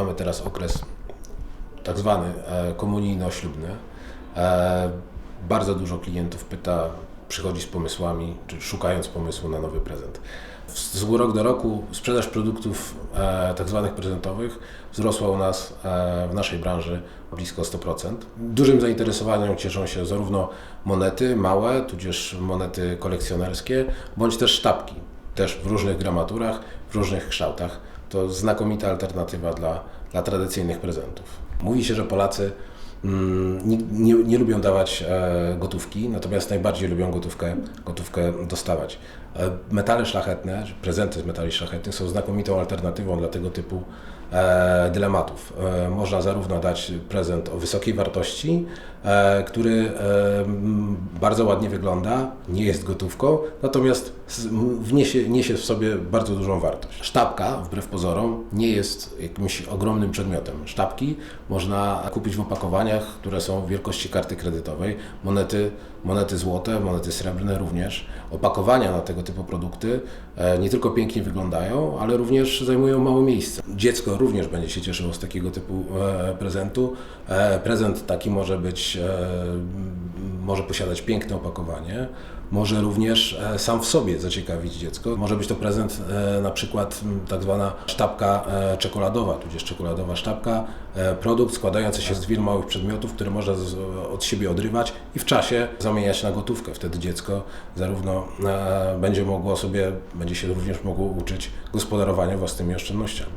mamy teraz okres tak zwany e, komunijno-ślubny. E, bardzo dużo klientów pyta, przychodzi z pomysłami, czy szukając pomysłu na nowy prezent. Z rok do roku sprzedaż produktów e, tak zwanych prezentowych wzrosła u nas e, w naszej branży blisko 100%. Dużym zainteresowaniem cieszą się zarówno monety małe, tudzież monety kolekcjonerskie, bądź też sztabki, też w różnych gramaturach, w różnych kształtach. To znakomita alternatywa dla, dla tradycyjnych prezentów. Mówi się, że Polacy mm, nie, nie, nie lubią dawać e, gotówki, natomiast najbardziej lubią gotówkę, gotówkę dostawać. E, metale szlachetne, prezenty z metali szlachetnych są znakomitą alternatywą dla tego typu e, dylematów. Można zarówno dać prezent o wysokiej wartości, który e, bardzo ładnie wygląda, nie jest gotówką, natomiast wniesie, niesie w sobie bardzo dużą wartość. Sztabka, wbrew pozorom, nie jest jakimś ogromnym przedmiotem. Sztabki można kupić w opakowaniach, które są wielkości karty kredytowej. Monety, monety złote, monety srebrne również. Opakowania na tego typu produkty e, nie tylko pięknie wyglądają, ale również zajmują mało miejsca. Dziecko również będzie się cieszyło z takiego typu e, prezentu. E, prezent taki może być, e, może posiadać piękne opakowanie, może również e, sam w sobie zaciekawić dziecko. Może być to prezent e, na przykład tak zwana sztabka czekoladowa, tudzież czekoladowa sztabka, produkt składający się z wielu małych przedmiotów, które można od siebie odrywać i w czasie zamieniać na gotówkę. Wtedy dziecko zarówno będzie mogło sobie, będzie się również mogło uczyć gospodarowania własnymi oszczędnościami.